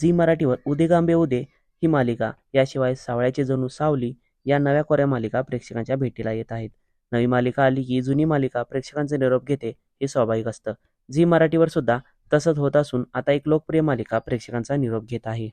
Zee मराठीवर उदे गांबे उदे ही मालिका याशिवाय सावळ्याचे जणू सावली या नव्या कोऱ्या मालिका प्रेक्षकांच्या भेटीला येत आहेत. नवी मालिका आली की जुनी मालिका प्रेक्षकांचे निरोप घेते हे स्वाभाविक असतं. झी मराठीवर सुद्धा तसंच होत असून आता एक लोकप्रिय मालिका प्रेक्षकांचा निरोप घेत आहे.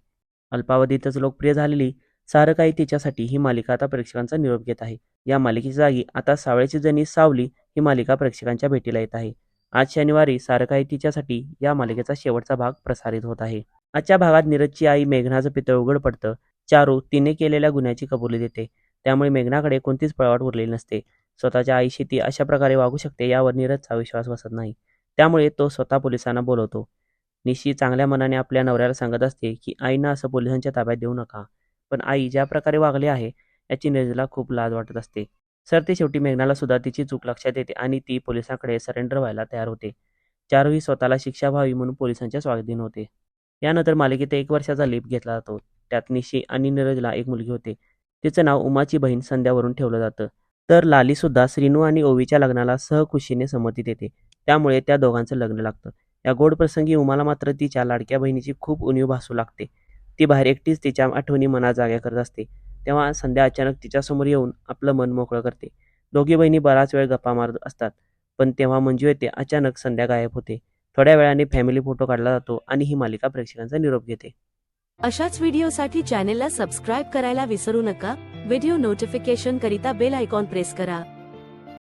अल्पावधीतच लोकप्रिय झालेली सारं काही तिच्यासाठी ही मालिका आता प्रेक्षकांचा निरोप घेत आहे. या मालिकेच्या जागी आता सावळ्याची जणी सावली ही मालिका प्रेक्षकांच्या भेटीला येत आहे. आज शनिवारी सारं काही तिच्यासाठी या मालिकेचा शेवटचा भाग प्रसारित होत आहे. आजच्या भागात नीरजची आई मेघनाचं पितळ उघड पडतं. चारू तिने केलेल्या गुन्ह्याची कबुली देते. त्यामुळे मेघनाकडे कोणतीच पळवाट उरलेली नसते. स्वतःच्या आईशी ती अशा प्रकारे वागू शकते यावर नीरजचा विश्वास बसत नाही. त्यामुळे तो स्वतः पोलिसांना बोलवतो. निशी चांगल्या मनाने आपल्या नवऱ्याला सांगत असते की आईना असं पोलिसांच्या ताब्यात देऊ नका. पण आई ज्या प्रकारे वागली आहे याची नीरजला खूप लाज वाटत असते. सर ते शेवटी मेघनाला सुद्धा तिची चूक लक्षात येते आणि ती पोलिसांकडे सरेंडर व्हायला तयार होते. चारूही स्वतःला शिक्षा व्हावी म्हणून पोलिसांच्या स्वाधीन होते. यानंतर मालिकेत एक वर्षाचा लीप घेतला जातो. त्यात निशी आणि नीरजला एक मुलगी होते. तिचं नाव उमाची बहीण संध्यावरून ठेवलं जातं. तर लालीसुद्धा श्रीनू आणि ओवीच्या लग्नाला सहखुशीने संमती देते. त्यामुळे त्या दोघांचं लग्न लागतं. या गोड प्रसंगी उमाला मात्र तिच्या लाडक्या बहिणीची खूप उणीव भासू लागते. ती बाहेर एकटीच तिच्या आठवणी मनात जाग्या करत असते. तेव्हा संध्या अचानक तिच्यासमोर येऊन आपलं मन मोकळं करते. दोघी बहिणी बराच वेळ गप्पा मारत असतात. पण तेव्हा मंजू येते. अचानक संध्या गायब होते. थोड्या वेळाने फॅमिली फोटो काढला जातो आणि ही मालिका प्रेक्षकांचा निरोप घेते. अशाच व्हिडिओसाठी चॅनेलला सबस्क्राईब करायला विसरू नका. व्हिडिओ नोटिफिकेशन करिता बेल आयकॉन प्रेस करा.